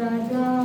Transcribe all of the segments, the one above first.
saja.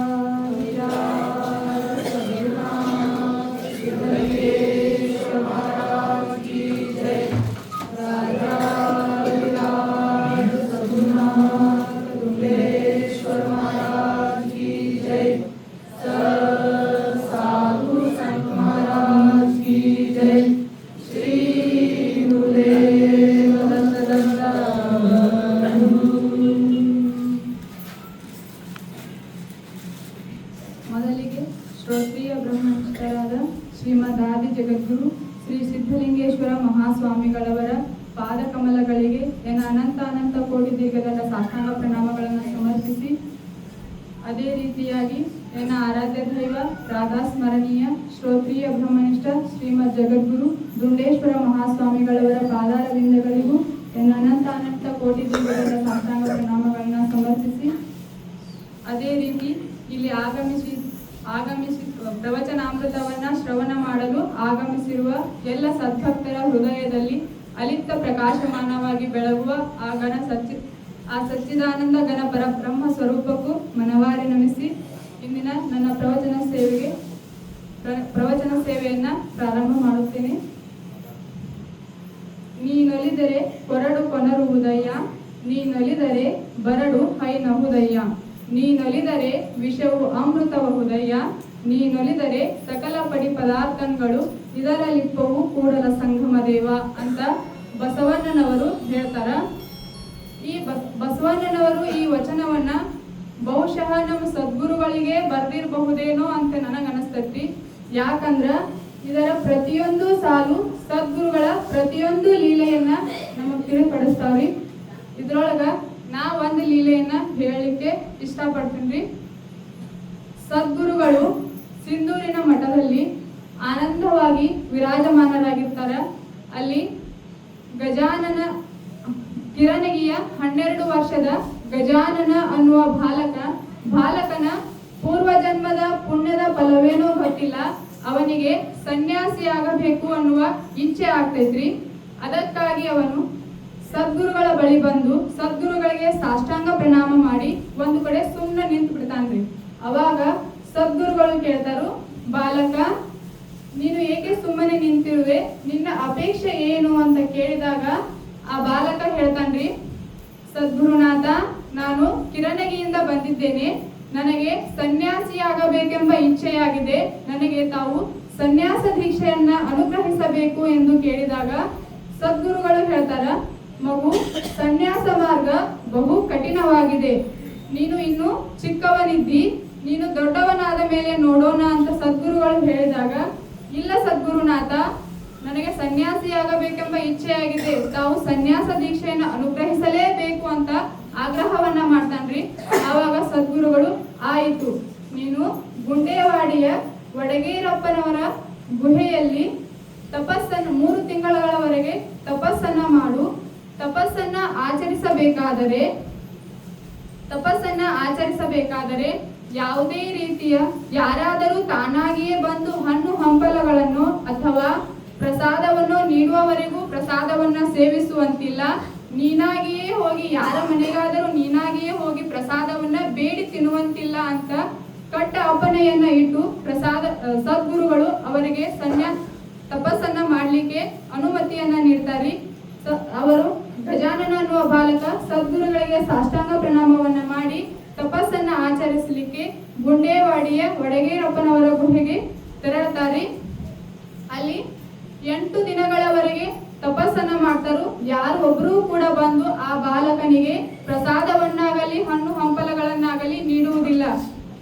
ದುಂಡೇಶ್ವರ ಮಹಾಸ್ವಾಮಿಗಳವರ ಪಾದಾರವಿಂದಗಳಿಗೂ ಎನ್ನ ಅನಂತ ಅನಂತ ಕೋಟಿ ದೇವರ ಸಾಷ್ಟಾಂಗ ಪ್ರಣಾಮಗಳನ್ನ ಸಮರ್ಪಿಸಿ, ಅದೇ ರೀತಿ ಇಲ್ಲಿ ಆಗಮಿಸಿ ಆಗಮಿಸಿ, ಪ್ರವಚನಾಮೃತವನ್ನ ಶ್ರವಣ ಮಾಡಲು ಆಗಮಿಸಿರುವ ಎಲ್ಲ ಸದ್ಭಕ್ತರ ಹೃದಯದಲ್ಲಿ ಅಲಿಪ್ತ ಪ್ರಕಾಶಮಾನವಾಗಿ ಬೆಳಗುವ ಆ ಗಣ ಸಚ್ಚಿ ಆ ಸಚ್ಚಿದಾನಂದ ಗಣ ಪರಬ್ರಹ್ಮ ಸ್ವರೂಪಕ್ಕೂ ಮನವಾರಿ ನಮಿಸಿ ಇಂದಿನ ನನ್ನ ಪ್ರವಚನ ಸೇವೆಗೆ ಪ್ರ- ಪ್ರವಚನ ಸೇವೆಯನ್ನ ಪ್ರಾರಂಭ ಮಾಡುತ್ತೇನೆ. ನೀನೊಲಿದರೆ ಕೊರಡು ನೀ ನಲಿದರೆ ಬರಡು ಹೈನಹುದಯ್ಯ ನೀನೊಲಿದರೆ ವಿಷವು ನೀ ನಲಿದರೆ ಸಕಲ ಪಡಿ ಪದಾರ್ಥಗಳು ಇದರ ಲಿಪ್ಪವು ಕೂಡಲ ಸಂಗಮ ದೇವ ಅಂತ ಬಸವಣ್ಣನವರು ಹೇಳ್ತಾರ. ಈ ಬಸ್- ಬಸವಣ್ಣನವರು ಈ ವಚನವನ್ನ ಬಹುಶಃ ನಮ್ಮ ಸದ್ಗುರುಗಳಿಗೆ ಬರ್ದಿರಬಹುದೇನೋ ಅಂತ ನನಗೆ ಅನಿಸ್ತೈತಿ ಯಾಕಂದ್ರ ಇದರ ಪ್ರತಿಯೊಂದು ಸಾಲು ಸದ್ಗುರುಗಳ ಪ್ರತಿಯೊಂದು ಲೀಲೆಯನ್ನ ನಮಗ್ ತಿಳಿಪಡಿಸ್ತಾವ್ರಿ ಇದ್ರೊಳಗ ನಾ ಒಂದು ಲೀಲೆಯನ್ನ ಹೇಳಲಿಕ್ಕೆ ಇಷ್ಟಪಡ್ತೀನಿ. ಸದ್ಗುರುಗಳು ಸಿಂಧೂರಿನ ಮಠದಲ್ಲಿ ಆನಂದವಾಗಿ ವಿರಾಜಮಾನರಾಗಿರ್ತಾರ. ಅಲ್ಲಿ ಗಜಾನನ ಕಿರಣಗಿಯ ಹನ್ನೆರಡು ವರ್ಷದ ಗಜಾನನ ಅನ್ನುವ ಬಾಲಕ, ಬಾಲಕನ ಪೂರ್ವ ಜನ್ಮದ ಪುಣ್ಯದ ಫಲವೇನೂ ಗೊತ್ತಿಲ್ಲ. ಅವನಿಗೆ ಸನ್ಯಾಸಿಯಾಗಬೇಕು ಅನ್ನುವ ಇಚ್ಛೆ ಆಗ್ತೈತ್ರಿ. ಅದಕ್ಕಾಗಿ ಅವನು ಸದ್ಗುರುಗಳ ಬಳಿ ಬಂದು ಸದ್ಗುರುಗಳಿಗೆ ಸಾಷ್ಟಾಂಗ ಪ್ರಣಾಮ ಮಾಡಿ ಒಂದು ಕಡೆ ಸುಮ್ಮನೆ ನಿಂತು ಬಿಡ್ತಾನ್ರಿ ಅವಾಗ ಸದ್ಗುರುಗಳು ಕೇಳ್ತಾರು, ಬಾಲಕ, ನೀನು ಏಕೆ ಸುಮ್ಮನೆ ನಿಂತಿರುವೆ? ನಿನ್ನ ಅಪೇಕ್ಷೆ ಏನು? ಅಂತ ಕೇಳಿದಾಗ ಆ ಬಾಲಕ ಹೇಳ್ತಾನ್ರಿ, ಸದ್ಗುರುನಾಥ, ನಾನು ಕಿರಣಗಿಯಿಂದ ಬಂದಿದ್ದೇನೆ. ನನಗೆ ಸನ್ಯಾಸಿಯಾಗಬೇಕೆಂಬ ಇಚ್ಛೆಯಾಗಿದೆ. ನನಗೆ ತಾವು ಸನ್ಯಾಸ ದೀಕ್ಷೆಯನ್ನ ಅನುಗ್ರಹಿಸಬೇಕು ಎಂದು ಕೇಳಿದಾಗ ಸದ್ಗುರುಗಳು ಹೇಳ್ತಾರ, ಮಗು, ಸನ್ಯಾಸ ಮಾರ್ಗ ಬಹು ಕಠಿಣವಾಗಿದೆ. ನೀನು ಇನ್ನು ಚಿಕ್ಕವನಿದ್ದಿ, ನೀನು ದೊಡ್ಡವನಾದ ಮೇಲೆ ನೋಡೋಣ ಅಂತ ಸದ್ಗುರುಗಳು ಹೇಳಿದಾಗ, ಇಲ್ಲ ಸದ್ಗುರುನಾಥ, ನನಗೆ ಸನ್ಯಾಸಿಯಾಗಬೇಕೆಂಬ ಇಚ್ಛೆಯಾಗಿದೆ. ತಾವು ಸನ್ಯಾಸ ದೀಕ್ಷೆಯನ್ನು ಅನುಗ್ರಹಿಸಲೇಬೇಕು ಅಂತ ಆಗ್ರಹವನ್ನ ಮಾಡ್ತಾನ್ರಿ. ಆವಾಗ ಸದ್ಗುರುಗಳು, ಆಯಿತು, ನೀನು ಗುಂಡೇವಾಡಿಯ ವಡಗೇರಪ್ಪನವರ ಗುಹೆಯಲ್ಲಿ ತಪಸ್ಸನ್ನು, ಮೂರು ತಿಂಗಳವರೆಗೆ ತಪಸ್ಸನ್ನ ಮಾಡು. ತಪಸ್ಸನ್ನ ಆಚರಿಸಬೇಕಾದರೆ ತಪಸ್ಸನ್ನ ಆಚರಿಸಬೇಕಾದರೆ ಯಾವುದೇ ರೀತಿಯ ಯಾರಾದರೂ ತಾನಾಗಿಯೇ ಬಂದು ಹಣ್ಣು ಹಂಪಲಗಳನ್ನು ಅಥವಾ ಪ್ರಸಾದವನ್ನು ನೀಡುವವರೆಗೂ ಪ್ರಸಾದವನ್ನ ಸೇವಿಸುವಂತಿಲ್ಲ. ನೀನಾಗಿಯೇ ಹೋಗಿ ಯಾರ ಮನೆಗಾದರೂ ನೀನಾಗಿಯೇ ಹೋಗಿ ಪ್ರಸಾದವನ್ನ ಬೇಡಿ ತಿನ್ನುವಂತಿಲ್ಲ ಅಂತ ಕಟ್ಟ ಅಪ್ಪನೆಯನ್ನ ಇಟ್ಟು ಪ್ರಸಾದ ಸದ್ಗುರುಗಳು ಅವರಿಗೆ ಸನ್ಯಾ, ತಪಸ್ಸನ್ನ ಮಾಡ್ಲಿಕ್ಕೆ ಅನುಮತಿಯನ್ನ ನೀಡ್ತಾರೆ. ಅವರು ಗಜಾನನ ಅನ್ನುವ ಬಾಲಕ ಸದ್ಗುರುಗಳಿಗೆ ಸಾಷ್ಟಾಂಗ ಪ್ರಣಾಮವನ್ನ ಮಾಡಿ ತಪಸ್ಸನ್ನ ಆಚರಿಸಲಿಕ್ಕೆ ಗುಂಡೇವಾಡಿಯ ವಡಗೇರಪ್ಪನವರ ಗುಹೆಗೆ ತೆರಳುತ್ತಾರೆ. ಅಲ್ಲಿ ಎಂಟು ದಿನಗಳವರೆಗೆ ತಪಸ್ಸನ್ನ ಮಾಡ್ತಾರು. ಯಾರು ಒಬ್ರು ಕೂಡ ಬಂದು ಆ ಬಾಲಕನಿಗೆ ಪ್ರಸಾದವನ್ನಾಗಲಿ, ಹಣ್ಣು ಹಂಪಲಗಳನ್ನಾಗಲಿ ನೀಡುವುದಿಲ್ಲ.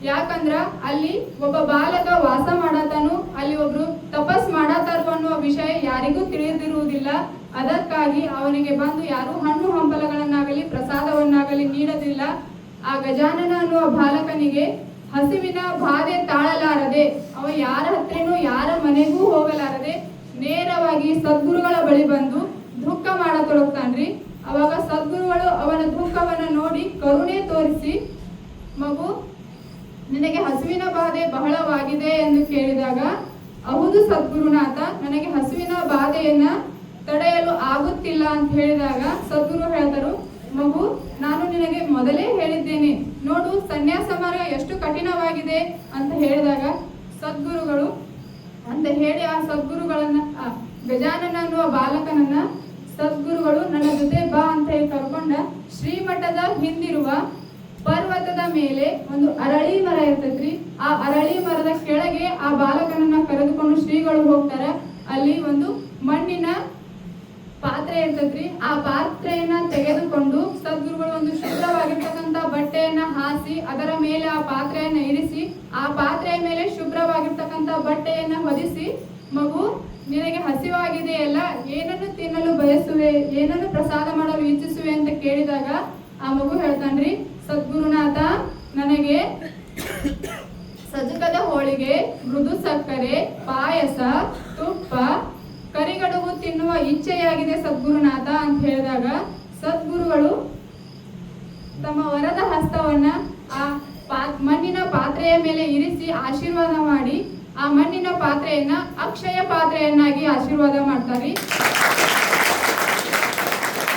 ಯಾಕಂದ್ರ ಅಲ್ಲಿ ಒಬ್ಬ ಬಾಲಕ ವಾಸ ಮಾಡತಾನು, ಅಲ್ಲಿ ಒಬ್ರು ತಪಸ್ ಮಾಡತಾರು ಅನ್ನುವ ವಿಷಯ ಯಾರಿಗೂ ತಿಳಿದಿರುವುದಿಲ್ಲ. ಅದಕ್ಕಾಗಿ ಅವನಿಗೆ ಬಂದು ಯಾರು ಹಣ್ಣು ಹಂಪಲಗಳನ್ನಾಗಲಿ, ಪ್ರಸಾದವನ್ನಾಗಲಿ ನೀಡದಿಲ್ಲ. ಆ ಗಜಾನನ ಅನ್ನುವ ಬಾಲಕನಿಗೆ ಹಸಿವಿನ ಬಾಧೆ ತಾಳಲಾರದೆ, ಅವ ಯಾರ ಹತ್ರನೂ ಯಾರ ಮನೆಗೂ ಹೋಗಲಾರದೆ ನೇರವಾಗಿ ಸದ್ಗುರುಗಳ ಬಳಿ ಬಂದು ದುಃಖ ಮಾಡತೊಡಗ್ತಾನ್ರಿ. ಅವಾಗ ಸದ್ಗುರುಗಳು ಅವನ ದುಃಖವನ್ನು ನೋಡಿ ಕರುಣೆ ತೋರಿಸಿ, ಮಗು, ನಿನಗೆ ಹಸುವಿನ ಬಾಧೆ ಬಹಳವಾಗಿದೆ ಎಂದು ಕೇಳಿದಾಗ, ಹೌದು ಸದ್ಗುರುನಾಥ, ನನಗೆ ಹಸುವಿನ ಬಾಧೆಯನ್ನ ತಡೆಯಲು ಆಗುತ್ತಿಲ್ಲ ಅಂತ ಹೇಳಿದಾಗ ಸದ್ಗುರು ಹೇಳ್ತರು, ಮಗು, ನಾನು ನಿನಗೆ ಮೊದಲೇ ಹೇಳಿದ್ದೇನೆ. ನೋಡು, ಸನ್ಯಾಸ ಮಾರ್ಗ ಎಷ್ಟು ಕಠಿಣವಾಗಿದೆ ಅಂತ ಹೇಳಿದಾಗ ಸದ್ಗುರುಗಳು ಅಂತ ಹೇಳಿ ಆ ಸದ್ಗುರುಗಳನ್ನ ಗಜಾನನ ಅನ್ನುವ ಬಾಲಕನನ್ನ, ಸದ್ಗುರುಗಳು ನನ್ನ ಜೊತೆ ಬಾ ಅಂತ ಹೇಳಿ ಕರ್ಕೊಂಡ ಶ್ರೀಮಠದ ಹಿಂದಿರುವ ಪರ್ವತದ ಮೇಲೆ ಒಂದು ಅರಳಿ ಮರ ಇರ್ತೈತ್ರಿ. ಆ ಅರಳಿ ಮರದ ಕೆಳಗೆ ಆ ಬಾಲಕನನ್ನ ಕರೆದುಕೊಂಡು ಶ್ರೀಗಳು ಹೋಗ್ತಾರ. ಅಲ್ಲಿ ಒಂದು ಮಣ್ಣಿನ ಪಾತ್ರೆ ಇರ್ತೈತ್ರಿ. ಆ ಪಾತ್ರೆಯನ್ನ ತೆಗೆದುಕೊಂಡು ಸದ್ಗುರುಗಳು ಒಂದು ಶುದ್ಧವಾಗಿರ್ತಕ್ಕಂಥ ಬಟ್ಟೆಯನ್ನ ಹಾಸಿ ಅದರ ಮೇಲೆ ಆ ಪಾತ್ರೆಯನ್ನ ಇರಿಸಿ ಆ ಪಾತ್ರೆಯ ಮೇಲೆ ಶುಭ್ರವಾಗಿರ್ತಕ್ಕಂಥ ಬಟ್ಟೆಯನ್ನ ಹೊದಿಸಿ, ಮಗು, ನಿನಗೆ ಹಸಿವಾಗಿದೆಯಲ್ಲ ಏನನ್ನು ತಿನ್ನಲು ಬಯಸುವೆ, ಏನನ್ನು ಪ್ರಸಾದ ಮಾಡಲು ಇಚ್ಛಿಸುವೆ ಅಂತ ಕೇಳಿದಾಗ ಆ ಮಗು ಹೇಳ್ತಾನ್ರಿ, ಸದ್ಗುರುನಾಥ, ನನಗೆ ಸಜಕದ ಹೋಳಿಗೆ, ಮೃದು ಸಕ್ಕರೆ, ಪಾಯಸ, ತುಪ್ಪ ಕರಿಗಡುಗು ತಿನ್ನುವ ಇಚ್ಛೆಯಾಗಿದೆ ಸದ್ಗುರುನಾಥ ಅಂತ ಹೇಳಿದಾಗ ಸದ್ಗುರುಗಳು ತಮ್ಮ ವರದ ಹಸ್ತವನ್ನ ಆ ಮಣ್ಣಿನ ಪಾತ್ರೆಯ ಮೇಲೆ ಇರಿಸಿ ಆಶೀರ್ವಾದ ಮಾಡಿ, ಆ ಮಣ್ಣಿನ ಪಾತ್ರೆಯನ್ನ ಅಕ್ಷಯ ಪಾತ್ರೆಯನ್ನಾಗಿ ಆಶೀರ್ವಾದ ಮಾಡ್ತಾರೆ.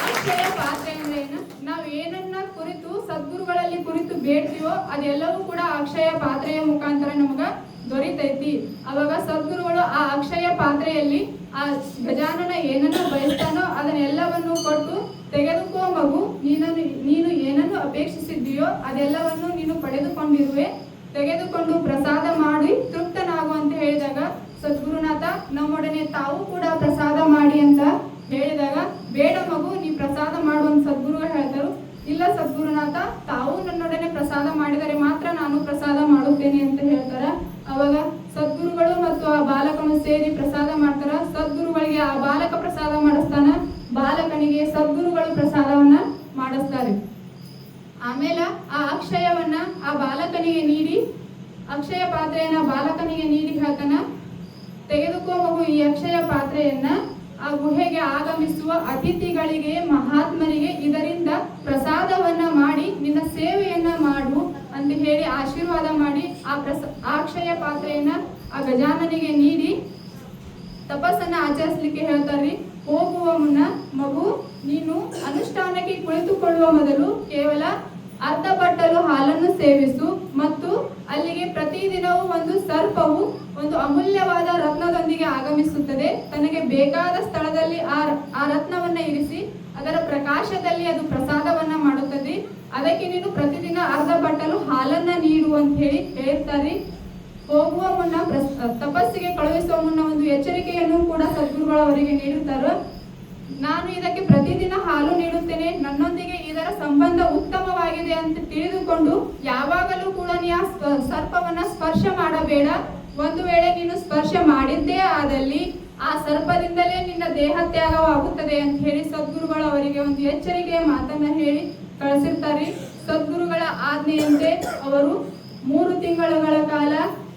ಅಕ್ಷಯ ಪಾತ್ರೆ ಅಂದ್ರೆ ಏನು ನಾವು ಏನನ್ನ ಕುರಿತು, ಸದ್ಗುರುಗಳಲ್ಲಿ ಕುರಿತು ಬೇಡ್ತೀವೋ ಅದೆಲ್ಲವೂ ಕೂಡ ಅಕ್ಷಯ ಪಾತ್ರೆಯ ಮುಖಾಂತರ ನಮಗ ದೊರೀತೈತಿ. ಅವಾಗ ಸದ್ಗುರುಗಳು ಆ ಅಕ್ಷಯ ಪಾತ್ರೆಯಲ್ಲಿ ಆ ಗಜಾನನ ಏನನ್ನ ಬಯಸ್ತಾನೋ ಅದನ್ನೆಲ್ಲವನ್ನು ಕೊಟ್ಟು ತೆಗೆದುಕೋ ಮಗು ನೀನು ನೀನು ಅಪೇಕ್ಷಿಸಿದ್ದೀಯೋ ಅದೆಲ್ಲವನ್ನು ನೀನು ಪಡೆದುಕೊಂಡಿರುವೆ. ತೆಗೆದುಕೊಂಡು ಪ್ರಸಾದ ಮಾಡಿ ತೃಪ್ತನಾಗು ಅಂತ ಹೇಳಿದಾಗ, ಸದ್ಗುರುನಾಥ, ನಮ್ಮೊಡನೆ ತಾವು ಕೂಡ ಪ್ರಸಾದ ಮಾಡಿ ಅಂತ ಹೇಳಿದಾಗ, ಬೇಡ ಮಗು, ನೀ ಪ್ರಸಾದ ಮಾಡುವಂತ ಸದ್ಗುರುಗಳು ಹೇಳ್ತಾರು ಇಲ್ಲ ಸದ್ಗುರುನಾಥ, ತಾವು ನನ್ನೊಡನೆ ಪ್ರಸಾದ ಮಾಡಿದರೆ ಮಾತ್ರ ನಾನು ಪ್ರಸಾದ ಮಾಡುತ್ತೇನೆ ಅಂತ ಹೇಳ್ತಾರ ಅವಾಗ ಸದ್ಗುರುಗಳು ಮತ್ತು ಆ ಬಾಲಕನು ಸೇರಿ ಪ್ರಸಾದ ಮಾಡ್ತಾರ ಸದ್ಗುರುಗಳಿಗೆ ಆ ಬಾಲಕ ಪ್ರಸಾದ ಮಾಡಿಸ್ತಾನ ಬಾಲಕನಿಗೆ ಸದ್ಗುರುಗಳು ಪ್ರಸಾದವನ್ನ ಮಾಡಿಸ್ತಾರೆ ಆಮೇಲೆ ಆ ಅಕ್ಷಯವನ್ನ ಆ ಬಾಲಕನಿಗೆ ನೀಡಿ ಅಕ್ಷಯ ಪಾತ್ರೆಯನ್ನ ಬಾಲಕನಿಗೆ ನೀಡಿ ಹೇಳ್ತಾನ ತೆಗೆದುಕೋ ಮಗು ಈ ಅಕ್ಷಯ ಪಾತ್ರೆಯನ್ನ ಆ ಗುಹೆಗೆ ಆಗಮಿಸುವ ಅತಿಥಿಗಳಿಗೆ ಮಹಾತ್ಮರಿಗೆ ಇದರಿಂದ ಪ್ರಸಾದವನ್ನ ಮಾಡಿ ನಿನ್ನ ಸೇವೆಯನ್ನ ಮಾಡು ಅಂತ ಹೇಳಿ ಆಶೀರ್ವಾದ ಮಾಡಿ ಆ ಪ್ರಸ, ಆ ಅಕ್ಷಯ ಪಾತ್ರೆಯನ್ನ ಆ ಗಜಾನನಿಗೆ ನೀಡಿ ತಪಸ್ಸನ್ನ ಆಚರಿಸ್ಲಿಕ್ಕೆ ಹೇಳ್ತಾರ್ರಿ. ಹೋಗುವ ಮುನ್ನ ಮಗು ನೀನು ಅನುಷ್ಠಾನಕ್ಕೆ ಕುಳಿತುಕೊಳ್ಳುವ ಮೊದಲು ಕೇವಲ ಅರ್ಧ ಬಟ್ಟಲು ಹಾಲನ್ನು ಸೇವಿಸು ಮತ್ತು ಅಲ್ಲಿಗೆ ಪ್ರತಿದಿನವೂ ಒಂದು ಸರ್ಪವು ಒಂದು ಅಮೂಲ್ಯವಾದ ರತ್ನದೊಂದಿಗೆ ಆಗಮಿಸುತ್ತದೆ. ತನಗೆ ಬೇಕಾದ ಸ್ಥಳದಲ್ಲಿ ಆ ಆ ರತ್ನವನ್ನ ಇರಿಸಿ ಅದರ ಪ್ರಕಾಶದಲ್ಲಿ ಅದು ಪ್ರಸಾದವನ್ನ ಮಾಡುತ್ತದೆ. ಅದಕ್ಕೆ ನೀನು ಪ್ರತಿದಿನ ಅರ್ಧ ಬಟ್ಟಲು ಹಾಲನ್ನ ನೀಡು ಅಂತ ಹೇಳಿ ಹೇಳ್ತಾರೆ. ಹೋಗುವ ಮುನ್ನ ತಪಸ್ಸಿಗೆ ಕಳುಹಿಸುವ ಮುನ್ನ ಒಂದು ಎಚ್ಚರಿಕೆಯನ್ನು ಕೂಡ ಸದ್ಗುರುಗಳು ಅವರಿಗೆ ನೀಡುತ್ತಾರೆ. ನಾನು ಇದಕ್ಕೆ ಪ್ರತಿದಿನ ಹಾಲು ನೀಡುತ್ತೇನೆ. ನನ್ನೊಂದಿಗೆ ಇದರ ಸಂಬಂಧ ಉತ್ತಮವಾಗಿದೆ ಅಂತ ತಿಳಿದುಕೊಂಡು ಯಾವಾಗಲೂ ಕೂಡ ನೀ ಆ ಸರ್ಪವನ್ನ ಸ್ಪರ್ಶ ಮಾಡಬೇಡ. ಒಂದು ವೇಳೆ ನೀನು ಸ್ಪರ್ಶ ಮಾಡಿದ್ದೇ ಆದಲ್ಲಿ ಆ ಸರ್ಪದಿಂದಲೇ ನಿನ್ನ ದೇಹ ತ್ಯಾಗವಾಗುತ್ತದೆ ಅಂತ ಹೇಳಿ ಸದ್ಗುರುಗಳು ಅವರಿಗೆ ಒಂದು ಎಚ್ಚರಿಕೆಯ ಮಾತನ್ನ ಹೇಳಿ ಕಳಿಸಿರ್ತಾರೆ. ಸದ್ಗುರುಗಳ ಆಜ್ಞೆಯಂತೆ ಅವರು ಮೂರು ತಿಂಗಳುಗಳ ಕಾಲ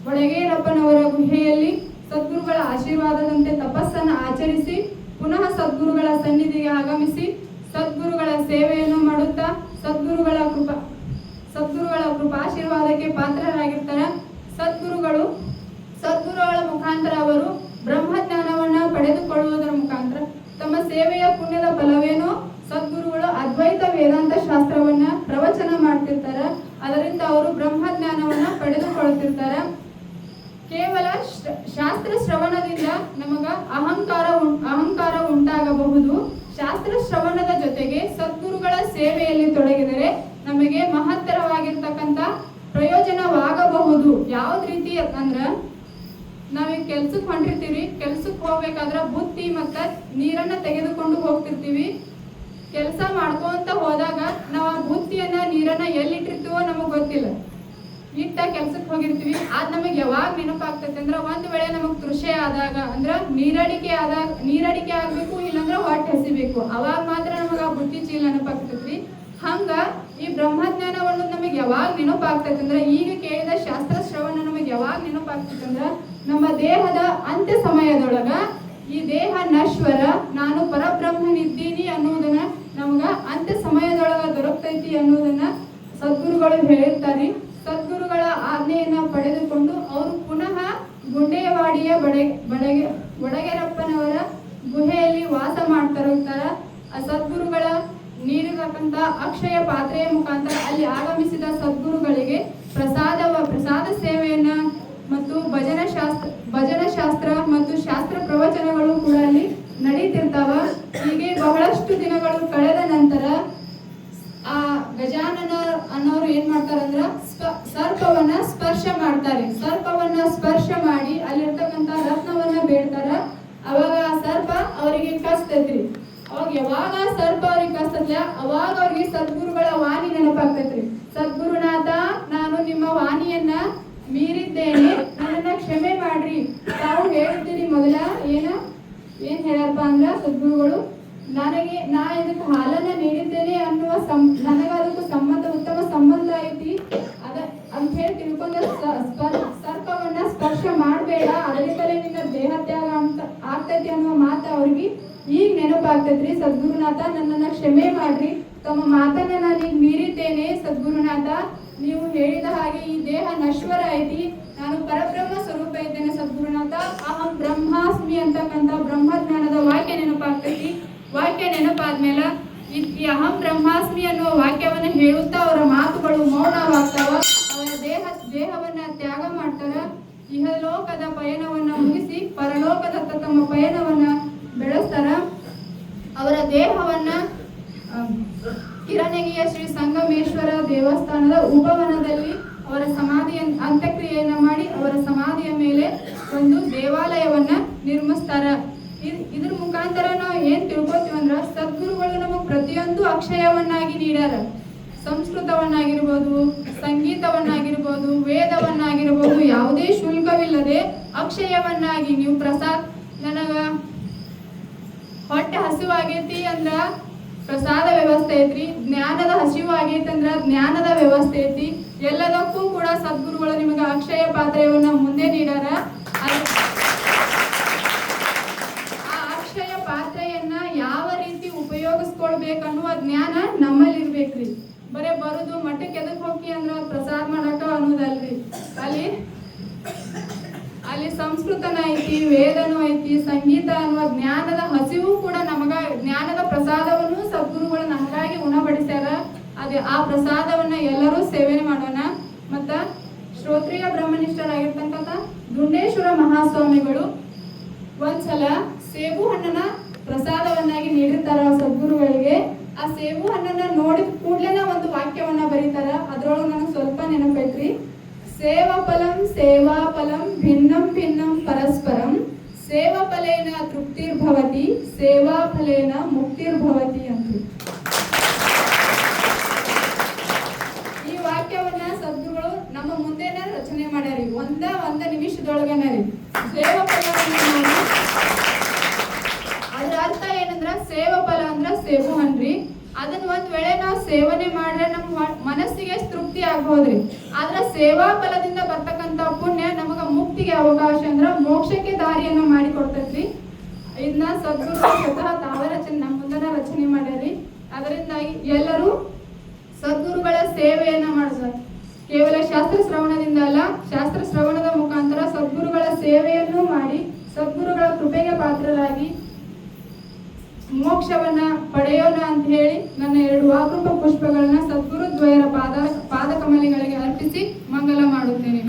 ಒಳಗೇರಪ್ಪನವರ ಗುಹೆಯಲ್ಲಿ ಸದ್ಗುರುಗಳ ಆಶೀರ್ವಾದದಂತೆ ತಪಸ್ಸನ್ನು ಆಚರಿಸಿ, ಪುನಃ ಸದ್ಗುರುಗಳ ಸನ್ನಿಧಿಗೆ ಆಗಮಿಸಿ, ಸದ್ಗುರುಗಳ ಸೇವೆಯನ್ನು ಮಾಡುತ್ತಾ ಸದ್ಗುರುಗಳ ಕೃಪಾ, ಸದ್ಗುರುಗಳ ಕೃಪಾಶೀರ್ವಾದಕ್ಕೆ ಪಾತ್ರರಾಗಿರ್ತಾರೆ. ಸದ್ಗುರುಗಳು, ಸದ್ಗುರುಗಳ ಮುಖಾಂತರ ಅವರು ಬ್ರಹ್ಮಜ್ಞಾನವನ್ನ ಪಡೆದುಕೊಳ್ಳುವುದರ ಮುಖಾಂತರ ತಮ್ಮ ಸೇವೆಯ ಪುಣ್ಯದ ಫಲವೇನೋ ಸದ್ಗುರುಗಳು ಅದ್ವೈತ ವೇದಾಂತ ಶಾಸ್ತ್ರವನ್ನ ಪ್ರವಚನ ಮಾಡ್ತಿರ್ತಾರೆ. ಅದರಿಂದ ಅವರು ಬ್ರಹ್ಮಜ್ಞಾನವನ್ನ ಪಡೆದುಕೊಳ್ತಿರ್ತಾರೆ. ಕೇವಲ ಶಾಸ್ತ್ರ ಶ್ರವಣದಿಂದ ನಮಗ ಅಹಂಕಾರ ಅಹಂಕಾರ ಉಂಟಾಗಬಹುದು. ಶಾಸ್ತ್ರ ಶ್ರವಣದ ಜೊತೆಗೆ ಸದ್ಗುರುಗಳ ಸೇವೆಯಲ್ಲಿ ತೊಡಗಿದರೆ ನಮಗೆ ಮಹತ್ತರವಾಗಿರ್ತಕ್ಕಂಥ ಪ್ರಯೋಜನವಾಗಬಹುದು. ಯಾವ್ದು ರೀತಿ ಅಂದ್ರ ನಾವೀಗ ಕೆಲ್ಸಕ್ಕೆ ಹೊಂಟಿರ್ತೀವಿ ಕೆಲ್ಸಕ್ಕೆ ಹೋಗ್ಬೇಕಾದ್ರ ಬುತ್ತಿ ಮತ್ತ ನೀರನ್ನ ತೆಗೆದುಕೊಂಡು ಹೋಗ್ತಿರ್ತೀವಿ. ಕೆಲಸ ಮಾಡ್ಕೊಂತ ಹೋದಾಗ ನಾವು ಆ ಬುತ್ತಿಯನ್ನ, ನೀರನ್ನ ಎಲ್ಲಿಟ್ಟಿರ್ತೀವೋ ನಮಗ್ ಗೊತ್ತಿಲ್ಲ. ಇಟ್ಟ ಕೆಲ್ಸಕ್ಕೆ ಹೋಗಿರ್ತೀವಿ. ಅದ್ ನಮಗೆ ಯಾವಾಗ ನೆನಪಾಗ್ತೈತೆ ಅಂದ್ರೆ ಒಂದ್ ವೇಳೆ ನಮಗ್ ತೃಷೆ ಆದಾಗ, ಅಂದ್ರ ನೀರಡಿಕೆ ಆದಾಗ, ನೀರಡಿಕೆ ಆಗ್ಬೇಕು ಇಲ್ಲಾಂದ್ರ ಹೊಟ್ಟೆ ಹಸಿಬೇಕು. ಅವಾಗ ಮಾತ್ರ ನಮಗ್ ಆ ಬುತ್ತಿ ಚೀಲ ನೆನಪಾಗ್ತೈತಿ ಹಂಗ ಈ ಬ್ರಹ್ಮಜ್ಞಾನವನ್ನು ನಮಗೆ ಯಾವಾಗ ನೆನಪಾಗ್ತೈತೆ ಅಂದ್ರೆ ಈಗ ಕೇಳಿದ ಶಾಸ್ತ್ರ ಶ್ರವಣ ನಮಗೆ ಯಾವಾಗ ನೆನಪಾಗ್ತೈತೆ ಅಂದ್ರ ನಮ್ಮ ದೇಹದ ಅಂತ್ಯ ಸಮಯದೊಳಗ ಈ ದೇಹ ನಶ್ವರ, ನಾನು ಪರಬ್ರಹ್ಮನಿದ್ದೀನಿ ಅನ್ನುವುದನ್ನ ನಮ್ಗ ಅಂತ್ಯ ಸಮಯದೊಳಗ ದೊರಕ್ತೈತಿ ಅನ್ನೋದನ್ನ ಸದ್ಗುರುಗಳು ಹೇಳಿರ್ತಾರೆ ಸದ್ಗುರುಗಳ ಆಜ್ಞೆಯನ್ನ ಪಡೆದುಕೊಂಡು ಅವರು ಪುನಃ ಗುಂಡೇವಾಡಿಯ ಬಡೆ ಬಡಗೆ ಒಡಗೆರಪ್ಪನವರ ಗುಹೆಯಲ್ಲಿ ವಾಸ ಮಾಡ್ತಾರಂತಾರ. ಆ ಸದ್ಗುರುಗಳ ನೀಡಿರತಕ್ಕಂತ ಅಕ್ಷಯ ಪಾತ್ರೆಯ ಮುಖಾಂತರ ಅಲ್ಲಿ ಆಗಮಿಸಿದ ಸದ್ಗುರುಗಳಿಗೆ ಅನ್ನೋರು ಏನ್ ಮಾಡ್ತಾರಂದ್ರ ಸ್ಪ- ಸರ್ಪವನ್ನ ಸ್ಪರ್ಶ ಮಾಡ್ತಾರೆ ಸರ್ಪವನ್ನ ಸ್ಪರ್ಶ ಮಾಡಿ ಅಲ್ಲಿರ್ತಕ್ಕಂತ ರತ್ನವನ್ನ ಬೇಡ್ತಾರ ಅವಾಗ ಆ ಸರ್ಪ ಅವರಿಗೆ ಕಸ್ತೈತ್ರಿ ಅವಾಗ ಯಾವಾಗ ಸರ್ಪ ಅವ್ರಿಗೆ ಕಸ್ತದ್ಲ ಅವಾಗ ಅವ್ರಿಗೆ ಸದ್ಗುರುಗಳ ವಾಣಿ ನೆನಪಾಗ್ತೈತ್ರಿ. ಸದ್ಗುರುನಾಥ ನಾನು ನಿಮ್ಮ ವಾಣಿಯನ್ನ ಮೀರಿದ್ದೇನೆ. ನನ್ನ ಕ್ಷಮೆ ಮಾಡ್ರಿ. ತಾವು ಹೇಳ್ತೀರಿ ಮೊದಲ ಏನ? ಏನ್ ಹೇಳಪ್ಪ ಅಂದ್ರ ಸದ್ಗುರುಗಳು, ನನಗೆ ನಾ ಇದಕ್ಕೆ ಹಾಲನ್ನ ನೀಡಿದ್ದೇನೆ ಅನ್ನುವ ಸಂ, ನನಗ ಅದಕ್ಕೂ ಸಂಬಂಧ, ಉತ್ತಮ ಸಂಬಂಧ ಐತಿ. ಅದ, ಅಂತ ಹೇಳಿ ತಿಳ್ಕೊಂಡ ಸರ್ಪವನ್ನ ಸ್ಪರ್ಶ ಮಾಡಬೇಡ. ಅದರಿಂದಲೇ ನಿನ್ನ ದೇಹ ತ್ಯಾಗ ಅಂತ ಆಗ್ತೈತಿ ಅನ್ನುವ ಮಾತು ಅವ್ರಿಗೆ ನೆನಪಾಗ್ತೈತ್ರಿ ಸದ್ಗುರುನಾಥ, ನನ್ನನ್ನ ಕ್ಷಮೆ ಮಾಡ್ರಿ. ತಮ್ಮ ಮಾತನ್ನ ನಾನು ಈಗ ಮೀರಿದ್ದೇನೆ. ಸದ್ಗುರುನಾಥ, ನೀವು ಹೇಳಿದ ಹಾಗೆ ಈ ದೇಹ ನಶ್ವರ ಐತಿ. ನಾನು ಪರಬ್ರಹ್ಮ ಸ್ವರೂಪ ಇದ್ದೇನೆ ಸದ್ಗುರುನಾಥ. ಅಹಂ ಬ್ರಹ್ಮಾಸ್ಮಿ ಅಂತಕ್ಕಂಥ ಬ್ರಹ್ಮಜ್ಞಾನದ ವಾಕ್ಯ ನೆನಪಾಗ್ತೈತಿ. ವಾಕ್ಯ ನೆನಪಾದ್ಮೇಲೆ ಈ ಅಹಂ ಬ್ರಹ್ಮಾಸ್ಮಿ ಅನ್ನುವ ವಾಕ್ಯವನ್ನ ಹೇಳುತ್ತಾ ಅವರ ಮಾತುಗಳು ಮೌನವಾಗ್ತಾವ. ಅವರ ದೇಹ ದೇಹವನ್ನ ತ್ಯಾಗ ಮಾಡ್ತಾರ. ಇಹಲೋಕದ ಪಯಣವನ್ನ ಮುಗಿಸಿ ಪರಲೋಕದತ್ತ ತಮ್ಮ ಪಯಣವನ್ನ ಬೆಳೆಸ್ತಾರ. ಅವರ ದೇಹವನ್ನ ಕಿರಣಗಿಯ ಶ್ರೀ ಸಂಗಮೇಶ್ವರ ದೇವಸ್ಥಾನದ ಉಪವನದಲ್ಲಿ ಅವರ ಸಮಾಧಿಯ ಅಂತ್ಯಕ್ರಿಯೆಯನ್ನ ಮಾಡಿ ಅವರ ಸಮಾಧಿಯ ಮೇಲೆ ಒಂದು ದೇವಾಲಯವನ್ನ ನಿರ್ಮಿಸ್ತಾರ. ಇದ್- ಇದ್ರ ಮುಖಾಂತರ ನಾವು ಏನ್ ತಿಳ್ಕೊತೀವಿ ಅಂದ್ರ ಸದ್ಗುರುಗಳು ನಮಗ್ ಪ್ರತಿಯೊಂದು ಅಕ್ಷಯವನ್ನಾಗಿ ನೀಡ್ಯಾರ. ಸಂಸ್ಕೃತವನ್ನಾಗಿರ್ಬೋದು, ಸಂಗೀತವನ್ನಾಗಿರ್ಬೋದು, ವೇದವನ್ನಾಗಿರ್ಬೋದು, ಯಾವುದೇ ಶುಲ್ಕವಿಲ್ಲದೆ ಅಕ್ಷಯವನ್ನಾಗಿ ನೀವು ಪ್ರಸಾದ್, ನನಗ ಹೊಟ್ಟೆ ಹಸಿವಾಗೈತಿ ಅಂದ್ರ ಪ್ರಸಾದ ವ್ಯವಸ್ಥೆ ಐತ್ರಿ, ಜ್ಞಾನದ ಹಸಿವು ಆಗೈತಿ ಅಂದ್ರ ಜ್ಞಾನದ ವ್ಯವಸ್ಥೆ ಐತಿ. ಎಲ್ಲದಕ್ಕೂ ಕೂಡ ಸದ್ಗುರುಗಳು ನಿಮಗೆ ಅಕ್ಷಯ ಪಾತ್ರೆಯನ್ನ ಮುಂದೆ ನೀಡಾರ ಆ ಅಕ್ಷಯ ಪಾತ್ರೆಯನ್ನ ಯಾವ ರೀತಿ ಉಪಯೋಗಿಸ್ಕೊಳ್ಬೇಕನ್ನುವ ಜ್ಞಾನ ನಮ್ಮಲ್ಲಿ ಇರ್ಬೇಕ್ರಿ. ಬರೇ ಬರುದು ಮಠಕ್ಕೆ ಎದಕ್ ಹೋಗಿ ಅಂದ್ರ ಪ್ರಸಾದ ಮಾಡಕ ಅನ್ನೋದಲ್ರಿ. ಅಲ್ಲಿ ಅಲ್ಲಿ ಸಂಸ್ಕೃತನ ಐತಿ, ವೇದನೂ ಐತಿ ಸಂಗೀತ ಅನ್ನುವ ಜ್ಞಾನದ ಹಸಿವು ಕೂಡ ನಮಗ, ಜ್ಞಾನದ ಪ್ರಸಾದವನ್ನು ಸದ್ಗುರುಗಳು ನಮಗಾಗಿ ಉಣಬಡಿಸ್ಯಾರ. ಅದು ಆ ಪ್ರಸಾದವನ್ನ ಎಲ್ಲರೂ ಸೇವನೆ ಮಾಡೋಣ. ಮತ್ತ ಶ್ರೋತ್ರಿಯ ಬ್ರಹ್ಮನಿಷ್ಠರಾಗಿರ್ತಕ್ಕಂಥ ದುಂಡೇಶ್ವರ ಮಹಾಸ್ವಾಮಿಗಳು ಒಂದ್ಸಲ ಸೇಬು ಹಣ್ಣನ ಪ್ರಸಾದವನ್ನಾಗಿ ನೀಡಿರ್ತಾರ ಸದ್ಗುರುಗಳಿಗೆ. ಆ ಸೇಬು ಹಣ್ಣನ್ನ ನೋಡಿದ ಕೂಡ್ಲೇನ ಒಂದು ವಾಕ್ಯವನ್ನ ಬರೀತಾರ. ಅದ್ರೊಳಗೆ ನನಗೆ ಸ್ವಲ್ಪ ನೆನಪೈತ್ರಿ. ಸೇವಾ ಫಲಂ ಸೇವಾ ಫಲಂ ಭಿನ್ನಂ ಭಿನ್ನಂ ಪರಸ್ಪರಂ ಸೇವಾ ಫಲೇನ ತೃಪ್ತಿರ್ಭವತಿ ಸೇವಾ ಫಲೇನ ಮುಕ್ತಿರ್ಭವತಿ ಅಂತ ಈ ವಾಕ್ಯವನ್ನ ಸದ್ಗುರುಗಳು ನಮ್ಮ ಮುಂದೆನ ರಚನೆ ಮಾಡ್ಯಾರಿ ಒಂದ ಒಂದ ನಿಮಿಷದೊಳಗನ ರೀ ಸೇವಾ ಫಲವನ್ನ ನಾವು ಅದ್ರ ಅರ್ಥ ಏನಂದ್ರ ಸೇವ ಫಲ ಅಂದ್ರ ಸೇಬು ಹಣ್ರಿ ಅದನ್ನ ಒಂದ್ ವೇಳೆ ನಾವು ಸೇವನೆ ಮಾಡ್ರೆ ನಮ್ಮ ಮನಸ್ಸಿಗೆ ತೃಪ್ತಿ ಆಗ್ಬೋದ್ರಿ ಆದ್ರ ಸೇವಾ ಫಲದಿಂದ ಬರ್ತಕ್ಕಂತ ಪುಣ್ಯ ನಮಗ ಮುಕ್ತಿಗೆ ಅವಕಾಶ ಅಂದ್ರ ಮೋಕ್ಷಕ್ಕೆ ದಾರಿಯನ್ನು ಮಾಡಿ ಕೊಡ್ತೈತ್ರಿ. ಇದನ್ನ ಸದ್ಗುರು ಸ್ವತಃ ರಚನೆ ನಮ್ಮ ಮುಂದನ ರಚನೆ ಮಾಡ್ಯಾರಿ. ಅದರಿಂದಾಗಿ ಎಲ್ಲರೂ ಸದ್ಗುರುಗಳ ಸೇವೆಯನ್ನ ಮಾಡಿದ್ರು ಕೇವಲ ಶಾಸ್ತ್ರ ಶ್ರವಣದಿಂದ ಅಲ್ಲ, ಶಾಸ್ತ್ರ ಶ್ರವಣದ ಮುಖಾಂತರ ಸದ್ಗುರುಗಳ ಸೇವೆಯನ್ನು ಮಾಡಿ, ಸದ್ಗುರುಗಳ ಕೃಪೆಗೆ ಪಾತ್ರರಾಗಿ ಮೋಕ್ಷವನ್ನ ಪಡೆಯೋಣ ಅಂತ ಹೇಳಿ ನನ್ನ ಎರಡು ಆಕೃಪ ಪುಷ್ಪಗಳನ್ನ ಸದ್ಗುರು ದ್ವಯರ ಪಾದ ಪಾದ ಕಮಲಿಗಳಿಗೆ ಅರ್ಪಿಸಿ ಮಂಗಲ ಮಾಡುತ್ತೇನೆ.